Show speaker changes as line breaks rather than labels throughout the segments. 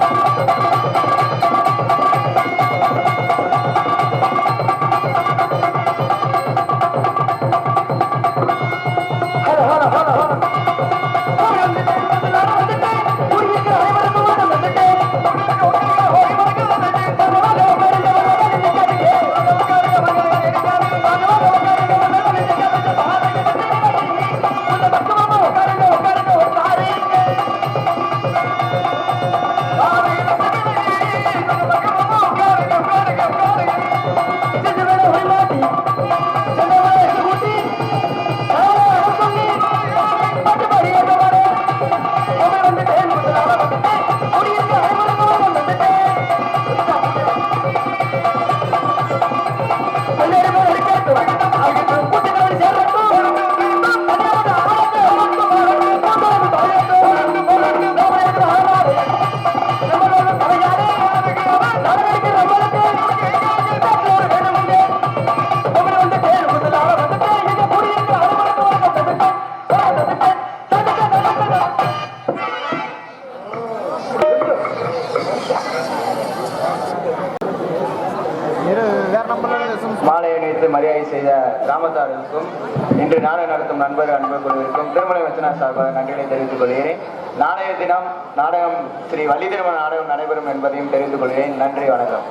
Thank you. தெரிவித்துக் கொள்கிறேன் நாளைய தினம் நாடகம் ஸ்ரீ வள்ளிதிரும நாடகம் நடைபெறும் என்பதையும் தெரிந்து கொள்கிறேன் நன்றி வணக்கம்.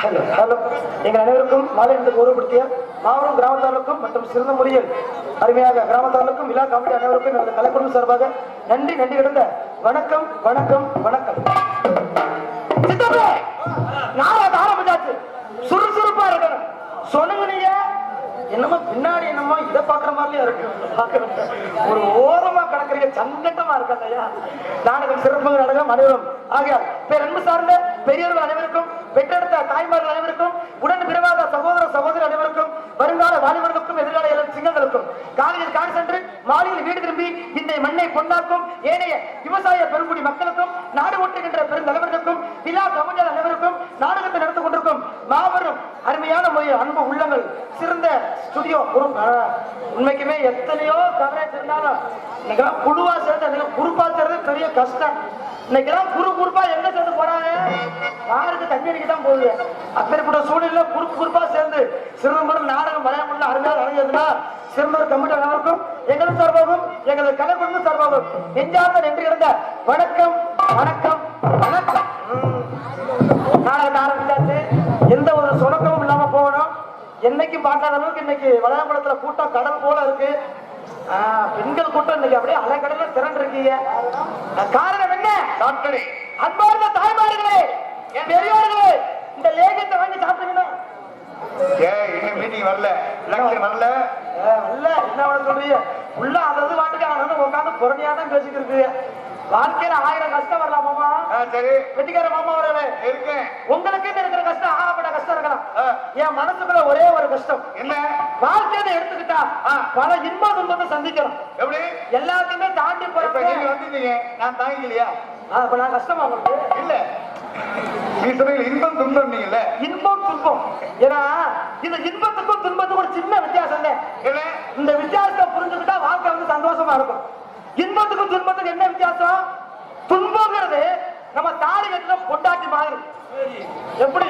ஹலோ ஹலோ எங்கள் அனைவருக்கும் மாலை என்று கௌரவப்படுத்திய மாவட்டம் கிராமத்தாருக்கும் மற்றும் சிறந்த முறையில் அருமையாக கிராமத்தாருக்கும் விழா காமெடி அனைவருக்கும் எனது கலைக்குழு சார்பாக நன்றி நன்றி கிடந்த வணக்கம் வணக்கம் வணக்கம். சித்தப்பே, நாடகம் ஆரம்பிச்சாச்சு சுறுசுறுப்பா இருக்கணும் சொன்னீங்க என்னமோ பின்னாடி என்னமோ இதை பாக்குற மாதிரியே இருக்கு. ஒரு ஓரமா கிடக்குறீங்க சங்கட்டமா இருக்காங்க ஐயா. நாடகம் சிறப்பு நாடகம் அனைவரும். ஆகையால் பேர் சார்ந்த பெரியவர்கள் அனைவருக்கும் பெற்றெடுத்த தாய்மார்கள் அனைவருக்கும் உடன் பிறவாத சகோதர சகோதரி அனைவருக்கும் வருங்கால வாலிபர்களுக்கும் எதிர்கால இளம் சிங்கங்களுக்கும் காலையில் காடு சென்று மாலையில் வீடு திரும்பி இந்த மண்ணை பொன்னாக்கும் ஏனைய விவசாய பெருங்குடி மக்களுக்கும் நாடு ஓட்டுகின்ற பெருந்தலைவர்களுக்கும் விழா கவிஞர் அனைவருக்கும் நாடகத்தை நடந்து கொண்டிருக்கும் மாபெரும் அருமையான முறையில் அன்பு உள்ளங்கள் சிறந்த ஸ்டுடியோ குரூப் உண்மைக்குமே எத்தனையோ கவரேஜ் இருந்தாலும் இன்னைக்கெல்லாம் குழுவா சேர்ந்து அதுல குரூப்பா சேர்றது பெரிய கஷ்டம். இன்னைக்கெல்லாம் குரு குரூப்பா எங்க சேர்ந்து போறாங்க? யாருக்கு தண்ணி அடிக்க தான் போகுது? அப்படிப்பட்ட சூழ்நிலையில குரூப் குரூப்பா சேர்ந்து சிறுவம்பரம் நாடகம் வளையமுள்ள அருமையாக அடைஞ்சதுன்னா சிறுவர் கமிட்டி அனைவருக்கும் எங்களது சார்பாகவும் எங்களது கலைக்குழு சார்பாகவும் நெஞ்சார்ந்த நன்றி கிடந்த வணக்கம் வணக்கம் வணக்கம் உம். நாடகத்தை ஆரம்பிச்சாச்சு எந்த ஒரு சுணக்கமும் இல்லாம போகணும் என்னைக்கும் பார்க்காத அளவுக்கு இன்னைக்கு வளையங்குளத்துல கூட்டம் கடல் போல இருக்கு. பெண்கள் கூட்டம் இன்னைக்கு அப்படியே அலைக்கடல திரண்டு இருக்கீங்க காரணம் என்ன?
டாக்டரே.
அன்பார்ந்த தாய்மார்களே என் பெரியோர்களே இந்த லேகியத்தை வாங்கி சாப்பிட்டீங்கன்னா
ஏ இன்னும் மீட்டிங் வரல. லெக்சர் வரல.
இல்ல என்ன சொல்றீங்க? உள்ள அதாவது வாட்டுக்கு அங்கே உட்காந்து பொறுமையா தான் பேசிக்கிட்டு இருக்கு வாழ்க்கையில ஆயிரம் கஷ்டம் வரலாம் மாமா.
சரி.
வெட்டிக்கார மாமா அவர்களே
இருக்கேன்.
உங்களுக்கு இருக்கிற கஷ்டம் ஆகப்பட்ட கஷ்டம் இருக்கலாம். என் மனசுக்குள்ள ஒரே ஒரு கஷ்டம்.
என்ன?
வாழ்க்கையை எடுத்துக்கிட்டா. பல இன்ப துன்பத்தை சந்திக்கிறோம்.
எப்படி?
எல்லாத்தையுமே தாண்டி போறப்ப
நீங்க வந்துட்டீங்க. நான் தாங்கிக்கலையா?
அப்ப நான் கஷ்டமா உங்களுக்கு?
இல்ல. நீ சொன்னீங்க இன்பம் துன்பம் நீங்கல்ல.
இன்பம் துன்பம். ஏன்னா இந்த இன்பத்துக்கும் துன்பத்துக்கும் ஒரு சின்ன வித்தியாசம் இந்த சந்தோஷமா இருக்கும். இன்பத்துக்கும் துன்பத்துக்கும் என்ன வித்தியாசம்? துன்பங்கிறது நம்ம தாடி கட்டில பொண்டாட்டி மாதிரி. எப்படி?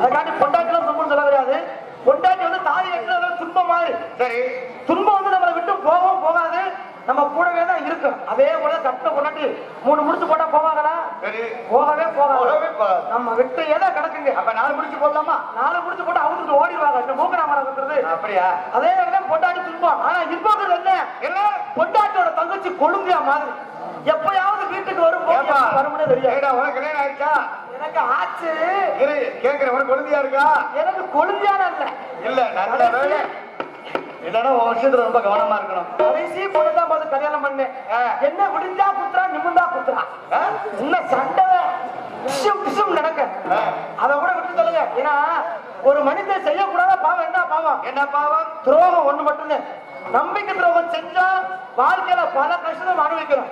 அதுக்காண்டி பொண்டாட்டிலாம் துன்பம் சொல்ல கிடையாது. பொண்டாட்டி வந்து தாடி கட்டில துன்பம் மாதிரி.
சரி.
துன்பம் வந்து நம்மளை விட்டு போகவும் போகாது. நம்ம கூடவே தான் இருக்கும் அதே போல கட்ட பொண்டாட்டி மூணு முடிச்சு போட்டா போவாங்களா? போகவே போகாது. நம்ம விட்டு எதை கிடக்குங்க?
அப்ப நாலு முடிச்சு போடலாமா?
நாலு முடிச்சு போட்டு அவுத்துட்டு ஓடிடுவாங்க. இந்த மூக்கனாமரம் இருக்கிறது.
அப்படியா?
அதே இடம் பொண்டாட்டி துன்பம். ஆனா இன்பங்கள் என்ன?
என்ன?
பொண்டாட்டியோட தங்கச்சி கொழும்பியா மாதிரி. எப்பயாவது வீட்டுக்கு வரும் வரும்னே தெரியாது.
ஏடா உனக்கு கல்யாணம் ஆயிடுச்சா
எனக்கு ஆச்சு.
உனக்கு குழந்தையா இருக்கா?
எனக்கு கொழும்பியான இல்ல.
இல்ல நல்ல வேலை. இல்லன்னா உன் விஷயத்துல ரொம்ப கவனமா இருக்கணும்.
கடைசி பொண்ணுதான் பார்த்து கல்யாணம் பண்ணேன். என்ன விடிஞ்சா குத்துறா நிமிந்தா குத்துறா?
ஆ?
என்ன சண்டை நடக்க. அதை கூட விட்டு சொல்லுங்க. ஏன்னா ஒரு மனிதன் செய்யக்கூடாத பாவம் என்ன பாவம்?
என்ன பாவம்?
துரோகம் ஒண்ணு மட்டும்தான். நம்பிக்கை துரோகம் செஞ்சா வாழ்க்கையில பல கஷ்டம் அனுபவிக்கிறோம்.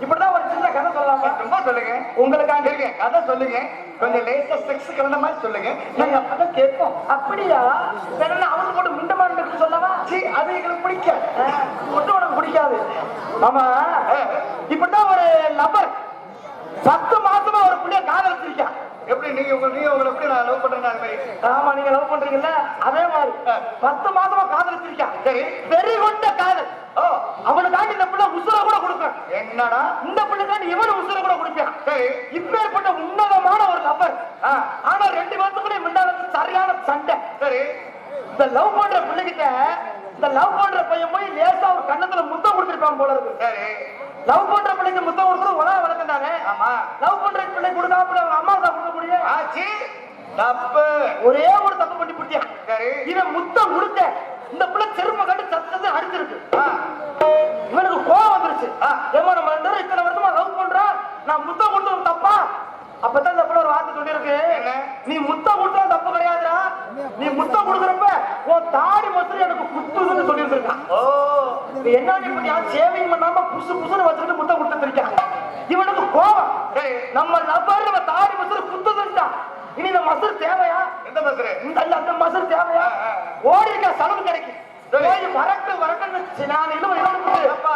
இப்படிதான் ஒரு சின்ன கதை சொல்லலாமா?
ரொம்ப சொல்லுங்க.
உங்களுக்காக
கேளுங்க கதை சொல்லுங்க. கொஞ்சம் லேசா செக்ஸ் கலந்த மாதிரி சொல்லுங்க.
நாங்க அப்பதான் கேட்போம். அப்படியா? வேற அவங்க போட்டு முண்டமான சொல்லவா?
சீ, அது எங்களுக்கு பிடிக்க
மட்டும் உனக்கு பிடிக்காது. ஆமா. இப்படிதான் ஒரு லப்பர் பத்து மாசமா ஒரு பிள்ளைய காதலிச்சிருக்கான்.
எப்படி நீங்க உங்க நீங்க உங்களை எப்படி நான் லவ் பண்றேன் அது மாதிரி
ஆமா நீங்க லவ் பண்றீங்கல்ல? அதே மாதிரி. பத்து மாசமா காதலிச்சிருக்கான்
சரி.
வெறி கொண்ட காதல்.
ஓ.
அவனுக்காண்டி இந்த பிள்ளை உசுர கூட கொடுப்பேன்
என்னடா?
இந்த பிள்ளைக்காண்டி இவனு உசுர கூட கொடுப்பான்
சரி.
இப்பேற்பட்ட உன்னதமான ஒரு
ஆ.
ஆனா ரெண்டு பேர்த்துக்குள்ளே முன்னாடி சரியான சண்டை.
சரி.
இந்த லவ் பண்ற பிள்ளைகிட்ட இந்த லவ் பண்ற பையன் போய் லேசா ஒரு கண்ணத்துல முத்தம் கொடுத்திருப்பான் போல இருக்கு.
சரி.
லவ் பண்ற பிள்ளைக்கு முத்தம் கொடுக்குறது உலக வழக்கம் தானே?
ஆமா.
லவ் பண்ற பிள்ளை கொடுக்காம அவங்க அம்மா முடியும்
ஆச்சி தப்பு.
ஒரே ஒரு தப்பு பண்ணி பிடிச்சான்
சரி.
இவன் முத்தம் கொடுத்த இந்த பிள்ளை செருப்ப கண்டு சத்து சத்து அடிச்சிருக்கு இவனுக்கு கோவம் வந்துருச்சு. ஏமா நம்ம ரெண்டு பேரும் இத்தனை வருஷமா லவ் பண்றோம் நான் முத்தம் கொடுத்தது தப்பா? அப்பதான் இந்த பிள்ளை ஒரு வார்த்தை சொல்லியிருக்கு? நீ முத்தம் கொடுத்தா தப்பு கிடையாதுடா. நீ முத்தம் கொடுக்குறப்ப உன் தாடி மசுறு எனக்கு குத்துதுன்னு சொல்லியிருந்திருக்கான்
ஓ.
என்ன நீ பண்ணியா சேவிங் பண்ணாம புசு புசுன்னு வச்சுக்கிட்டு முத்தம் கொடுத்துருக்கான் இவனுக்கு கோவம் நம்ம லவ்வர் நம்ம தாடி மசுறு குத்துதுன்ட்டான் இனி இந்த மசுறு தேவையா?
எந்த பஸ்ரு
இந்த அந்த மசுறு தேவையா. ஓடி இருக்க செலவு கிடைக்கும் வரட்டு வரட்டுன்னு நான்
அப்பா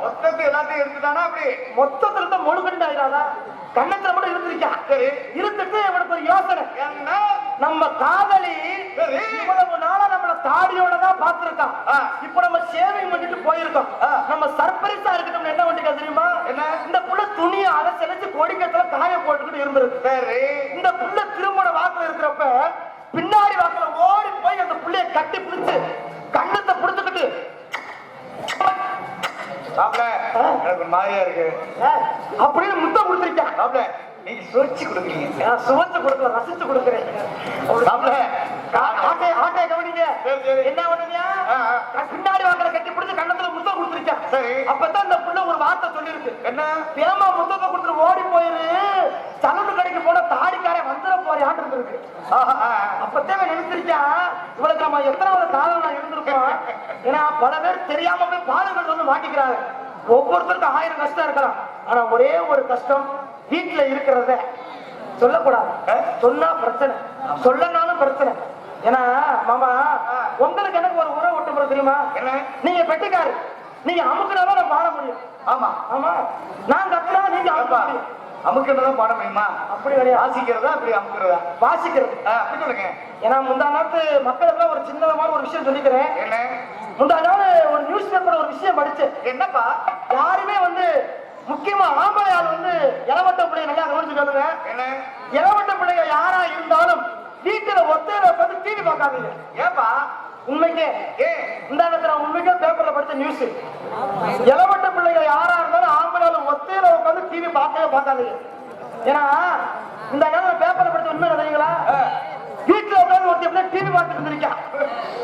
மொத்தத்தை எல்லாத்தையும் எடுத்துட்டானா அப்படி?
மொத்தத்துல முழுகண்டு ஆயிடாதா கண்ணத்துல மட்டும் இருந்திருக்கான்
சரி
இருந்துட்டு இவனுக்கு ஒரு யோசனை
என்ன
நம்ம காதலி. இவ்வளவு நாளா நம்மள தாடியோட தான் பாத்துருக்கான். இப்ப நம்ம சேவிங் பண்ணிட்டு போயிருக்கோம். நம்ம சர்ப்ரைஸா இருக்கட்டும் என்ன பண்ணிக்க தெரியுமா
என்ன?
இந்த புள்ள துணியை அரைச்சலைச்சு கொடிக்கத்துல காய போட்டுக்கிட்டு இருந்திருக்கு
சரி
இந்த புள்ள திருமண வாக்குல இருக்கிறப்ப பின்னாடி வாக்குல ஓடி போய் அந்த புள்ளைய கட்டி பிடிச்சு
எனக்கு மாதிரியா இருக்கு.
அப்படின்னு முத்தம் கொடுத்திருக்கான்.
மாப்ள நீங்க சுவைச்சு கொடுக்குறீங்க.
நான் சுவைச்சு கொடுக்கல ரசிச்சு கொடுக்குறேன். ஆட்டை ஆட்டை கவனிங்க. என்ன பண்ணுங்க பின்னாடி வாக்குல கட்டி பிடிச்சு கண்ணத்துல முத்தம் கொடுத்திருக்கான்.
சரி.
அப்பதான் இந்த புள்ள ஒரு வார்த்தை சொல்லிருக்கு.
என்ன?
பேமா முத்தத்தை கொடுத்துட்டு ஓடி போயிரு. சலூன் கடைக்கு போன தாடிக்காரன் வந்துட போறியான்னு இருந்திருக்கு.
ஆஹா, ஆ, ஆ.
அப்பத்தே அவன் நினைச்சிருக்கான் இவளுக்கு நம்ம எத்தனாவது காலம் நான் இருந்திருப்போம். ஏன்னா பல பேர் தெரியாம போய் பாலுகள் வந்து மாட்டிக்கிறாங்க. ஒவ்வொருத்தருக்கும் ஆயிரம் கஷ்டம் இருக்கலாம். ஆனா ஒரே ஒரு கஷ்டம் வீட்டுல இருக்கிறத சொல்லக்கூடாது. சொன்னா பிரச்சனை. சொல்லனாலும் பிரச்சனை. ஏன்னா மாமா உங்களுக்கு எனக்கு ஒரு உறவு விட்டு போற தெரியுமா? நீங்க பெட்டிக்காரு. நீங்க அமுக்குனாதான் நான் பாட முடியும்.
ஆமா.
ஆமா. நான் கத்துனா நீங்க அமுக்க முடியும்.
அமுக்கிறதா பாட முடியுமா
அப்படி கிடையாது.
வாசிக்கிறதா? அப்படி அமுக்கிறதா?
வாசிக்கிறது.
அப்படி சொல்லுங்க
ஏன்னா முந்தா நாட்டு மக்களுக்கு ஒரு சின்னதமான ஒரு விஷயம் சொல்லிக்கிறேன்.
என்ன?
முந்தா நாள் ஒரு நியூஸ் பேப்பர் ஒரு விஷயம் படிச்சேன்
என்னப்பா?
யாருமே வந்து முக்கியமா ஆம்பளை ஆள் வந்து இளவட்ட பிள்ளைங்க நல்லா கவனிச்சு சொல்லுங்க
என்ன?
இளவட்ட பிள்ளைங்க யாரா இருந்தாலும் வீட்டுல ஒத்தையில உட்காந்து டிவி பார்க்காதீங்க.
ஏப்பா
உண்மைக்கே
ஏ
இந்த இடத்துல உண்மைக்கே பேப்பர்ல படிச்ச நியூஸ் இளவட்ட பிள்ளைங்க யாரா இருந்தாலும் ஆம்பளை ஆள் ஒத்தையில உட்காந்து டிவி பார்க்கவே பார்க்காதீங்க. ஏன்னா இந்த நேரம் பேப்பர்ல படிச்ச உண்மை தெரியுங்களா? வீட்டுல உட்காந்து ஒருத்தி அப்படியே டிவி பார்த்துட்டு இருந்திருக்கான்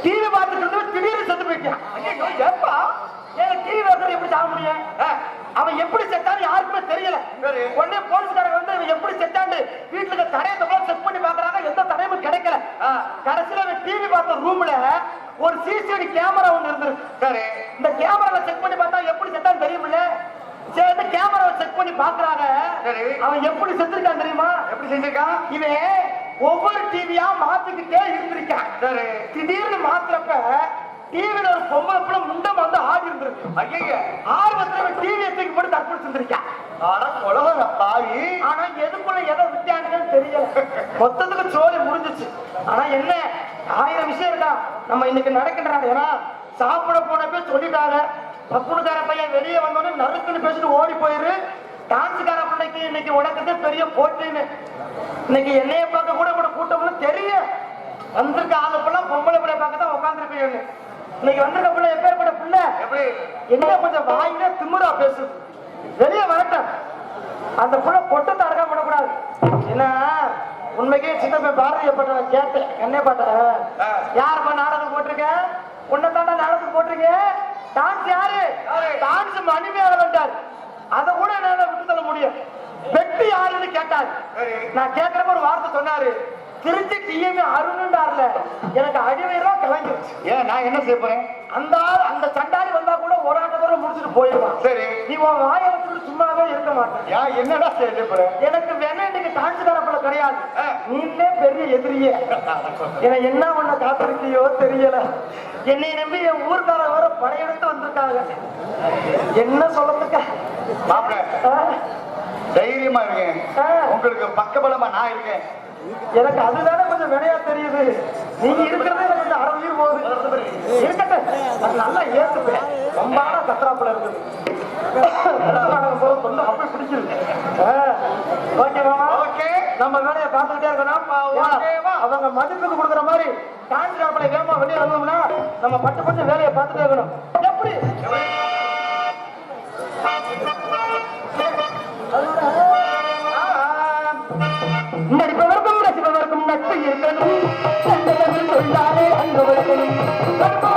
டிவி பார்த்துட்டு இருந்து திடீர்னு செத்து
ஐயோ ஏப்பா?
ஏன் டிவி பார்க்கறது எப்படி சாக முடியும்? அவன் எப்படி செத்தான்னு யாருக்குமே தெரியல. உடனே போலீஸ்காரங்க வந்து எப்படி செத்தான்னு வீட்டுல தடையத்தை கூட செக் பண்ணி பாக்குறாங்க எந்த தடையும் கிடைக்கல
ஆ.
கடைசியில பார்த்த ரூம்ல ஒரு சிசிடிவி கேமரா ஒண்ணு இருந்திருக்கு
சரி
இந்த கேமராவை செக் பண்ணி பார்த்தா எப்படி செத்தான்னு தெரியுமில்ல? சரி இந்த கேமராவை செக் பண்ணி பாக்குறாங்க
சரி.
அவன் எப்படி செத்துருக்கான் தெரியுமா?
எப்படி செஞ்சிருக்கான்?
இவன் ஒவ்வொரு டிவியா மாத்திக்கிட்டே இருந்திருக்கான்.
சரி.
திடீர்னு மாத்துறப்ப டிவில ஒரு பொம்பளை புள்ள முண்டம் வந்து ஆடி இருந்திருக்கு.
ஐயா
ஆர்வத்துல டிவியை தூக்கி போட்டு தற்கொலை செஞ்சிருக்கான்.
ஆனா குலவர பாவி
ஆனா எதுக்குள்ள எதை விட்டாங்கன்னு தெரியல. மொத்தத்துக்கு சோழி முடிஞ்சிச்சு ஆனா என்ன? ஆயிரம் விஷயம் இருக்கா? நம்ம இன்னைக்கு நடக்கின்றாங்க ஏன்னா சாப்பிட போனப்ப சொல்லிட்டாங்க. பப்புனுக்கார பையன் வெளியே வந்தோடனே நறுக்குன்னு பேசிட்டு ஓடி போயிரு. டான்ஸுக்கார பிள்ளைக்கு இன்னைக்கு உனக்கு பெரிய போட்டின்னு. இன்னைக்கு என்னைய பார்க்க கூட கூட கூட்டம்னு தெரியும் வந்திருக்க ஆளு பிள்ளை பொம்பளை பிள்ளை பார்க்க தான் உட்காந்துருப்பீங்க இன்னைக்கு வந்திருக்க பிள்ளை எப்பேற்பட்ட பிள்ளை என்ன கொஞ்சம் வாயில திமிரா பேசு வெளியே வரட்டும். அந்த புள்ள பொட்டத்தை அடக்க விடக்கூடாது என்ன உண்மைக்கே சின்ன பாரதிய பாட்ட கேட்டேன் என்ன பாட்ட. யாருப்பா நாடகம் போட்டிருக்க? உன்னை தாண்டா நாடகம் போட்டிருக்க? டான்ஸ் யாரு? டான்ஸ் மணிமேல வந்தார் அதை கூட என்னால விட்டு தள்ள முடியும் வெட்டி யாருன்னு கேட்டார். நான் கேட்கிறப்ப ஒரு வார்த்தை சொன்னாரு. திருச்சி டிஎம்ஏ அருணுண்டார்ல எனக்கு அடிவயிலாம் கலங்கிருச்சு
ஏன் நான் என்ன செய்ய போறேன்?
அந்த ஆள் அந்த வந்தா கூட ஒரு ஆட்டத்தோட முடிச்சுட்டு போயிடுவான்.
சரி.
நீ உன் வாயை வச்சுட்டு சும்மாவே இருக்க மாட்டேன்.
ஏன் என்னடா செய்ய போறேன்
எனக்கு வேணா இன்னைக்கு டான்ஸ் தரப்பட கிடையாது. நீங்களே பெரிய எதிரியே. என என்ன பண்ண காத்திருக்கியோ தெரியல. என்னை நம்பி என் ஊர்க்கார வர படையெடுத்து வந்திருக்காங்க. என்ன சொல்லத்துக்கா
மாப்பிள்ள தைரியமா இருக்கேன். உங்களுக்கு பக்கபலமா நான் இருக்கேன்.
எனக்கு அதுதானே கொஞ்சம் வினையா தெரியுது. நீங்க இருக்கிறதே எனக்கு கொஞ்சம் அரை உயிர் போகுது. இருக்கட்டும். அது நல்லா ஏத்துப்பேன். ரொம்பான கத்திராப்புல இருக்குது. அப்படி பிடிச்சிருக்கு. ஓகேவா
ஓகே
நம்ம வேலையை பார்த்துக்கிட்டே இருக்கணும்? அவங்க மதிப்புக்கு கொடுக்குற மாதிரி காஞ்சிராப்பளை வேகமா வெளியே வந்தோம்னா நம்ம பட்டு பட்டு வேலையை பார்த்துட்டே இருக்கணும். நட்பு இருக்கணும்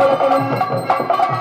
நல்ல பண்பு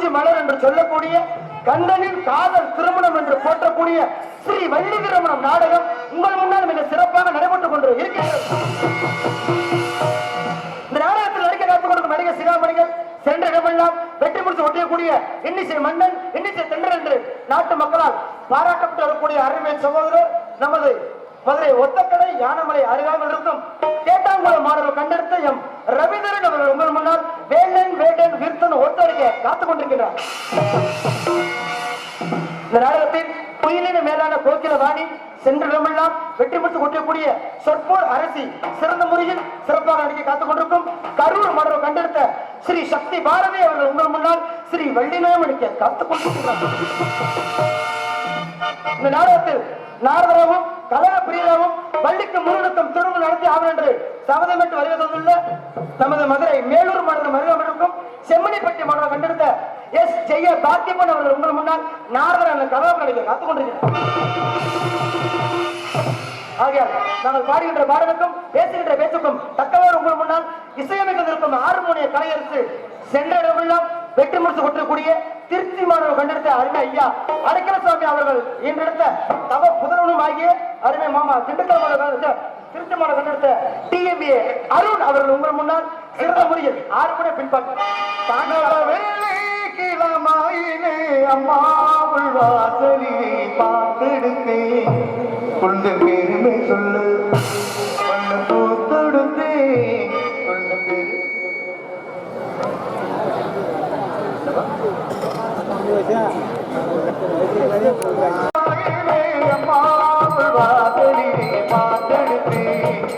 குறிஞ்சி மலர் என்று சொல்லக்கூடிய கந்தனின் காதல் திருமணம் என்று போற்றக்கூடிய ஸ்ரீ வள்ளி திருமணம் நாடகம் உங்கள் முன்னால் மிக சிறப்பாக நடைபெற்றுக் கொண்டு இருக்கிறது இந்த நாடகத்தில் நடிக்க காத்துக் கொடுக்கும் நடிகர் சிகாமணிகள் சென்ற இடமெல்லாம் வெற்றி முடிச்சு ஒட்டியக்கூடிய இன்னிசை மன்னன் இன்னிசை தென்றல் என்று நாட்டு மக்களால் பாராட்டப்பட்டு வரக்கூடிய அருமை சகோதரர் நமது மதுரை ஒத்தக்கடை யானமலை அருகாமல் இருக்கும் கேட்டாங்குளம் மாணவர் கண்டெடுத்த எம் ரவீந்திரன் அவர்கள் உங்கள் முன்னால் வேண்டன் வேண்டன் விருத்தன் ஒத்தருகே காத்துக் கொண்டிருக்கிறார் இந்த நாடகத்தில் புயலின் மேலான கோக்கில வாணி சென்றெல்லாம் வெற்றி பெற்று கொட்டக்கூடிய சொற்போர் அரசி சிறந்த முறையில் சிறப்பாக நடிக்க காத்துக் கொண்டிருக்கும் கரூர் மடர் கண்டெடுத்த ஸ்ரீ சக்தி பாரதி அவர்கள் உங்கள் முன்னால் ஸ்ரீ வள்ளிநாயம் நடிக்க காத்துக் கொண்டிருக்கிறார் இந்த நாடகத்தில் நாரதராவும் கலக பள்ளிக்கு வள்ளிக்கு முன்னெடுக்கும் திருமணம் நடத்தி ஆகும் என்று சபதமிட்டு வருகை தந்துள்ள நமது மதுரை மேலூர் மாநிலம் அருகாமலுக்கும் செம்மணிப்பட்டி மாணவர் கண்டெடுத்த எஸ் ஜெய பாத்தியப்பன் அவர்கள் உங்கள் முன்னால் நாரதர் என்ற கதாபாத்திரம் நடிக்க காத்துக் கொண்டிருக்கிறார். ஆகையால் நாங்கள் பாடுகின்ற பாடலுக்கும் பேசுகின்ற பேச்சுக்கும் தக்கவாறு உங்கள் முன்னால் இசையமைத்திருக்கும் ஹார்மோனிய கலையரசு சென்ற இடமெல்லாம் வெற்றி முடிச்சு கொட்டக்கூடிய திருச்சி மாணவர் கண்டெடுத்த அருமை ஐயா அடைக்கலசாமி அவர்கள் இன்றெடுத்த தவ புதனும் ஆகிய அருமை மாமா திண்டுக்கல் மாணவர் திருச்சி மாணவர் கண்டெடுத்த டிஎம்ஏ அருண் அவர்கள் உங்கள் முன்னால் சிறந்த முறையில் ஆறு கூட பின்பற்ற
கிளமாயினே அம்மாவுள் வாசலி பார்த்தெடுத்தேன் கொண்டு பெருமை சொல்லு. கொண்ட பூத்தொடுத்தேன் அம்மாவுள் வாசலிலே பார்த்தெடுத்தேன்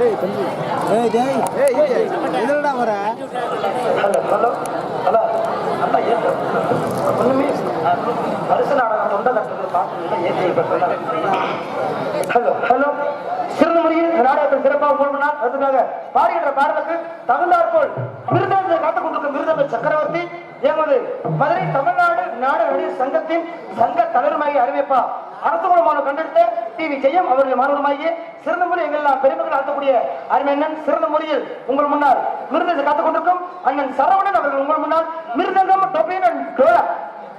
ஏய் டேய் எதுலடா வர
ஹலோ ஹலோ ஹலோ நல்லா ஏற்று ஒன்றுமே வருஷ நாடகம் தொண்டை கட்டுறது பார்த்து ஏற்றி ஹலோ ஹலோ. நாடகத்தை சிறப்பாக அதுக்காக பாடுகின்ற பாடலுக்கு தகுந்தாற்போல் காத்துக் கொண்டிருக்கும் சக்கரவர்த்தி எமது மதுரை தமிழ்நாடு நடிகர் சங்கத்தின் சங்க தலைவருமாகிய அறிவிப்பா அரசு கண்டெடுத்த டிவி ஜெயம் அவருடைய மாணவருமாகிய சிறந்த முறை எங்கெல்லாம் பெருமைகள் ஆக்கக்கூடிய அருமையண்ணன் சிறந்த முறையில் உங்கள் முன்னால் மிருதத்தை காத்துக் கொண்டிருக்கும் அண்ணன் சரவணன் அவர்கள் உங்கள் முன்னால் மிருதங்கம் டொபின் அண்ட் டோலா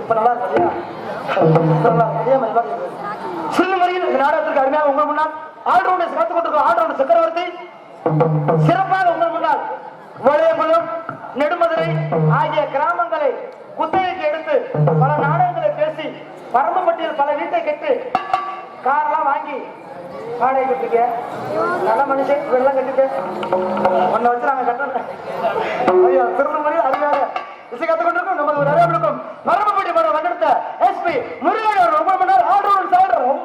இப்ப நல்லா இருக்கு இல்லையா இப்ப நல்லா இருக்கு அதே மாதிரி இந்த நாடகத்திற்கு அருமையாக உங்கள் முன்னால் ஆல்ரவுண்டர்ஸ் கற்றுக் கொண்டிருக்கும் ஆல்ரவுண்டர் சக்கரவர்த்தி. சிறப்பாக உங்கள் முன்னால் வளையகுளம் நெடுமதுரை ஆகிய கிராமங்களை குத்தகைக்கு எடுத்து பல நாடகங்களை பேசி பரம்பப்பட்டியில் பல வீட்டை கட்டு காரெல்லாம் வாங்கி வாடகை கட்டுக்க. நல்ல மனுஷன் வெள்ளம் கட்டுக்க. ஒன்ன வச்சு நாங்க கட்டணும் ஐயா திருநெல்வேலி அருமையாக இசை கத்துக் கொண்டிருக்கும் நமது ஒரு அறிவிக்கும் பரம்பப்பட்டி மரம் வந்தெடுத்த எஸ்பி முருகன் அவர் ரொம்ப மணி நேரம் ஆர்டர் சாடுறோம்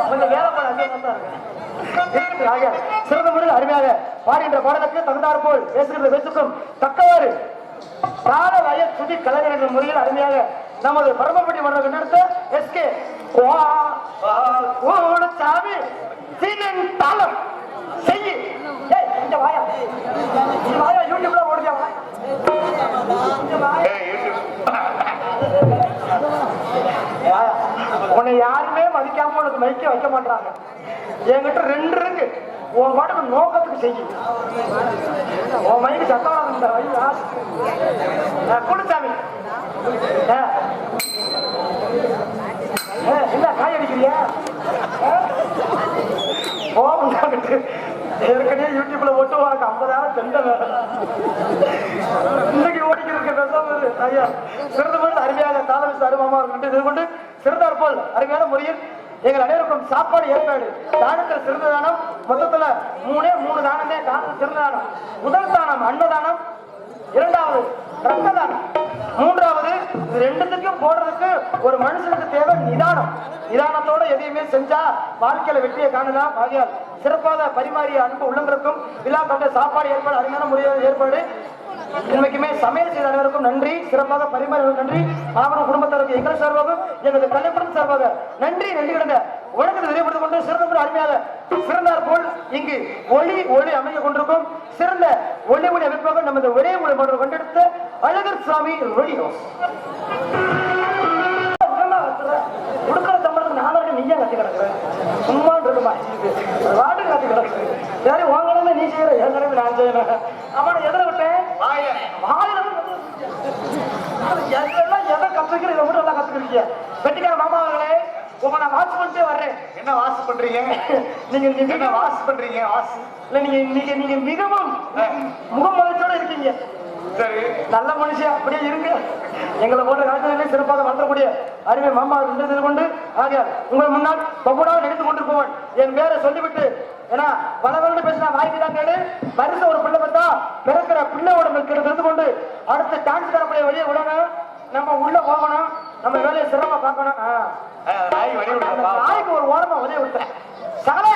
கொஞ்சம் வேலை சிறந்த முறையில் அருமையாக பாடுகின்ற பாடலுக்கு தகுந்தார் போல் பேசுகின்ற பேச்சுக்கும் தக்கவாறு தாள வய சுதி கலைஞர் என்ற முறையில் அருமையாக நமது பரமப்பட்டி மன்றம் நடத்த எஸ்கே சாமி சீனன் தாளம். செய்யி. இந்த வாயா. இந்த வாயா யூடியூப்ல ஓடுறியா வா. இங்க வாயா. உன்னை யாருமே மதிக்காம உனக்கு மதிக்க வைக்க மாட்டாங்க என்கிட்ட ரெண்டு இருக்கு. உன் பாட்டுக்கு நோக்கத்துக்கு செய்யும் உன் மைக்கு சத்தம் வராது இந்த வை என்ன காய் அடிக்கிறியா? ஆ? ஏற்கனவே யூடியூப்ல ஒட்டு உனக்கு ஐம்பதாயிரம் செண்ட இன்னைக்கு ஓடிக்கிறதுக்கு இருக்க ஐயா சிறந்த முறையில் அருமையாக தாளமிசு இருக்கு இது கொண்டு சிறந்தார் போல் அருமையான முறையில் எங்கள் அனைவருக்கும் சாப்பாடு ஏற்பாடு. தானத்தில் சிறந்த தானம். மொத்தத்துல மூணே மூணு தானமே. தானத்தில் சிறந்த தானம். முதல் தானம் அன்னதானம். இரண்டாவது ரத்த மூன்றாவது இது ரெண்டுத்துக்கும் போடுறதுக்கு ஒரு மனுஷனுக்கு தேவை நிதானம். நிதானத்தோட எதையுமே செஞ்சா வாழ்க்கையில வெற்றியை காணலாம் ஆகையால் சிறப்பாக பரிமாறிய அன்பு உள்ளங்களுக்கும் விழா கண்ட சாப்பாடு ஏற்பாடு அருமையான முறையில் ஏற்பாடு இன்னைக்குமே சமையல் செய்த அனைவருக்கும் நன்றி. சிறப்பாக பரிமாறி நன்றி. மாபெரும் குடும்பத்தாருக்கு எங்கள் சார்பாகவும் எங்களது கலைப்படம் சார்பாக நன்றி நன்றி கிடந்த உலகத்தை நினைவுபடுத்திக் கொண்டு சிறந்த முறை அருமையாக சிறந்தார் போல் இங்கு ஒளி ஒளி அமைய கொண்டிருக்கும் சிறந்த ஒளி ஒளி அமைப்பாக நமது ஒரே மொழி மாடல் கொண்டெடுத்த அழகர் சாமி ரேடியோ கொடுக்கிற சம்பளத்துக்கு நானும் நீயா கத்தி கிடக்குறேன். சும்மா இருக்குமா? வாட்டு கத்தி கிடக்குது யாரும் உன் கடமை நீ செய்யற என் கடமை நான் செய்யறேன். அவனை எதிர விட்டேன் வாயில எதெல்லாம் எதை கத்துக்கிற இதை மட்டும் எல்லாம் கத்துக்கிறீங்க வெட்டிக்கார மாமா அவர்களே உங்க நான் வாட்ச் பண்ணிட்டே வர்றேன்.
என்ன வாசு பண்றீங்க?
நீங்க நீங்க
என்ன வாசு பண்றீங்க? வாசு.
இல்ல நீங்க நீங்க நீங்க மிகவும் முகமலர்ச்சியோட இருக்கீங்க.
சரி.
நல்ல மனுஷன் அப்படியே இருங்க. எங்களை போன்ற கலைஞர்களே சிறப்பாக வளர்த்தக்கூடிய அருமை மாமா நின்றது கொண்டு ஆகையால் உங்கள் முன்னால் பப்புடாக நடித்துக் கொண்டிருப்பவன். என் பேரை சொல்லிவிட்டு ஏன்னா வருடம் பேசினா தான் கேடு வருஷம் ஒரு பிள்ளை பார்த்தா பிறக்கிற பிள்ளையோட மில்கிட்ட இருந்து கொண்டு அடுத்த டான்ஸ் தரக்கூடிய வெளியே விடணும். நம்ம உள்ள போகணும் நம்ம வேலையை சிறப்பா பார்க்கணும்.
நாய் வழி
நாய்க்கு ஒரு ஓரமா உதவி விட்டேன் சகல!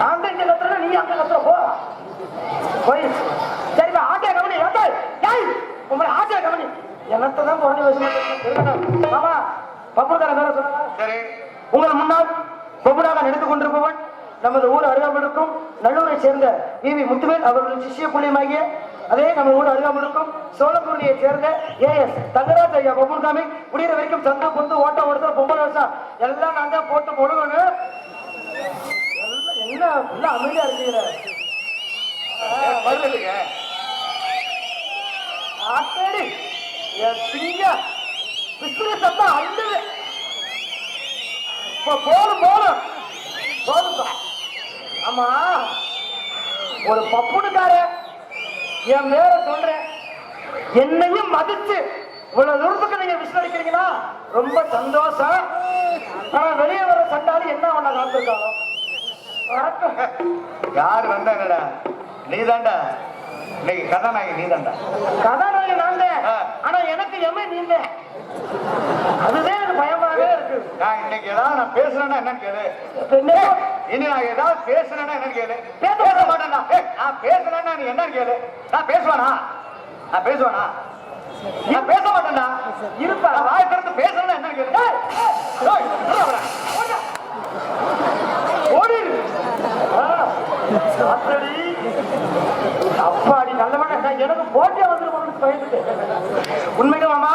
நான் இங்க நீ அங்க கத்துற போ. போய். சரிப்பா ஆட்டியா கவனி ஏய் உங்களை ஆட்டியா கவனி. என்னத்தை தான் குறைஞ்ச மாமா பப்புடார மேல சொல்லுங்க
சரி.
உங்கள் முன்னால் பப்புடாக நடித்துக் கொண்டிருப்பவன். நமது ஊர் அருகாமல் இருக்கும் நல்லூரை சேர்ந்த விவி முத்துவேல் அவர்களின் சிஷ்ய புள்ளியமாகிய அதே நம்ம ஊர் அருகாமல் இருக்கும் சோழபுரியை சேர்ந்த ஏஎஸ் தங்கராஜ் ஐயா பப்புன்காமி முடிகிற வரைக்கும் சந்தா பொந்து ஓட்டம் ஓடுதல் பொம்பளை வருஷம் எல்லாம் நான் போட்டு முழுகணும். எல்லாம் என்ன உள்ள அமைதியா இருக்கீங்க
வருதுங்க.
ஆத்தாடி என் சிங்க. பிசுறு சத்தம் அழுது இப்போ போதும் போதும். போதும்பா ஆமா. ஒரு பப்புனுக்கார. என் பேர சொல்றேன் என்னையும் மதிச்சு இவ்வளவு தூரத்துக்கு நீங்க விசாரிக்கிறீங்கன்னா ரொம்ப சந்தோஷம். ஆனா வெளியே வர சண்டாளி என்ன பண்ண காத்திருக்காங்க வணக்கம்.
யார் வந்தா என்னடா நீ தாண்டா இன்னைக்கு கதாநாயகி நீ தாண்டா
கதாநாயகன் நான். ஆனா எனக்கு எம்மை நீங்க. அதுதான் எனக்கு பயமாவே இருக்கு.
நான் இன்னைக்கு ஏதாவது நான் பேசுறேன்னா என்னன்னு கேளு? இனி நான் ஏதாவது பேசுறேன்னா என்னன்னு கேளு.
பேச
ஏய், நான் பேசுறேன்னா நீ என்னன்னு கேளு. நான் பேசுவானா? நான் பேசுவானா? நான் பேச மாட்டேன்டா.
இருப்பா.
வாய் திறந்து பேசுறேன்னா என்னன்னு கேளு.
ஓடு. அத்தடி. அப்பாடி நல்லவன நான் எனக்கு போட்டியா வந்துருமான்னு பயந்துட்டு உண்மைக்கு மாமா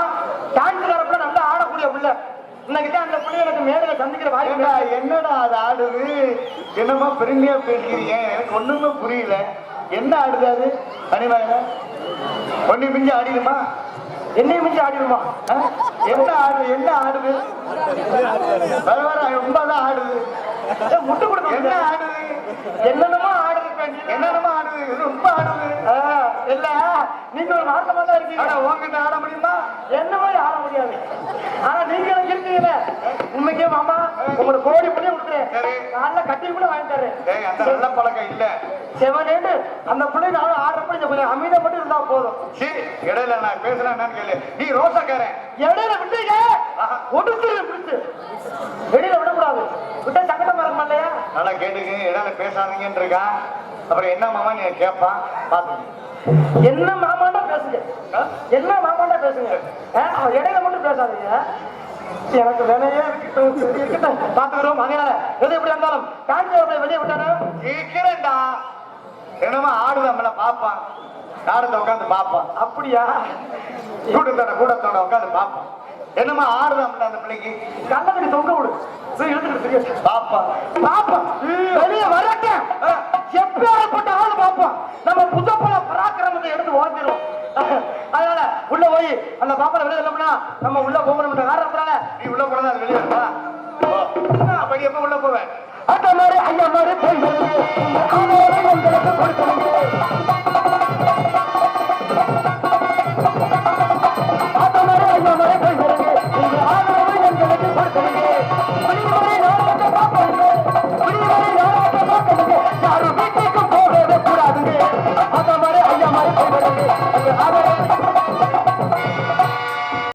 டான்ஸ் நல்லா ஆடக்கூடிய புள்ள இன்னைக்கு அந்த புள்ளி எனக்கு மேடையில சந்திக்கிற வாய்ப்பு
என்னடா அது ஆடுது? என்னமோ பெருமையா பேசுறீங்க? எனக்கு ஒண்ணுமே புரியல. என்ன ஆடுது அது? தனிவாயில? ஒண்ணு மிஞ்சி ஆடிடுமா?
என்னையும் மிஞ்சி ஆடிடுமா?
என்ன ஆடுது என்ன ஆடுது? வர வர ரொம்ப தான் ஆடுது
முட்டு கொடுக்க
என்ன. ஆடுது?
என்னென்னமோ ஆடுது.
என்னென்னமோ ஆடுது? ரொம்ப ஆடுது.
இல்ல நீங்க ஒரு தான் இருக்கீங்க.
உங்ககிட்ட ஆட முடியுமா?
என்ன மாதிரி ஆட முடியாது. ஆனா நீங்க இருக்கீங்கல்ல உண்மைக்கே மாமா உங்களுக்கு கோடி புள்ளி கொடுக்குறேன்.
சரி.
காலைல கட்டி கூட வாங்கி தரேன்
அந்த நல்ல பழக்கம் இல்ல.
செவனேன்னு அந்த பிள்ளை நானும் ஆடுறப்ப இந்த பிள்ளை அமைதியா மட்டும் இருந்தா போதும்.
சீ இடையில நான் பேசுறேன் கேளு. நீ ரோசாக்காரன்.
இடையில விட்டீங்க ஒடுத்துரு பிடிச்சு வெளியில விடக்கூடாது. விட்டா சங்கடமா இருக்குமா இல்லையா?
நல்லா கேட்டுக்கு இடையில பேசாதீங்கன்னு அப்புறம் என்ன மாமா நீ கேட்பான் பாத்துக்க
என்ன மாமாண்டா பேசுங்க? என்ன மாமாண்டா பேசுங்க? இடையில மட்டும் பேசாதீங்க. எனக்கு வேலையே இருக்கட்டும் பாத்துக்கிறோம் அதனால எது எப்படி இருந்தாலும். காஞ்சி வெளியே விட்டானே
சீக்கிரம்டா என்னமோ ஆடு நம்மள பாப்பான் நாடத்தை உட்காந்து பாப்பான்
அப்படியா?
கூட்டத்தோட கூட்டத்தோட உட்காந்து பாப்பான் என்னமோ ஆடு நம்மள அந்த பிள்ளைக்கு.
கள்ளக்கடி தொங்க விடு. இழுத்துக்கிட்டு தெரியாது
பாப்பான்
பாப்போம் வெளியே வரட்டும் எப்பேற்பட்ட ஆளு பாப்போம் நம்ம புதப்பல பராக்கிரமத்தை எடுத்து ஓட்டிடுவோம் அதனால உள்ள போய் அந்த பாப்பரை வெளியே இல்லைன்னா நம்ம உள்ள போகணும்ன்ற காரணத்தினால
நீ உள்ள போனதா அது வெளியே இருக்கா? அப்ப நீ எப்ப உள்ள போவேன்
அந்த மாதிரி ஐயா மாதிரி போய் வருது. இந்த ஆணோரை உங்களுக்கு கொடுக்கணும்.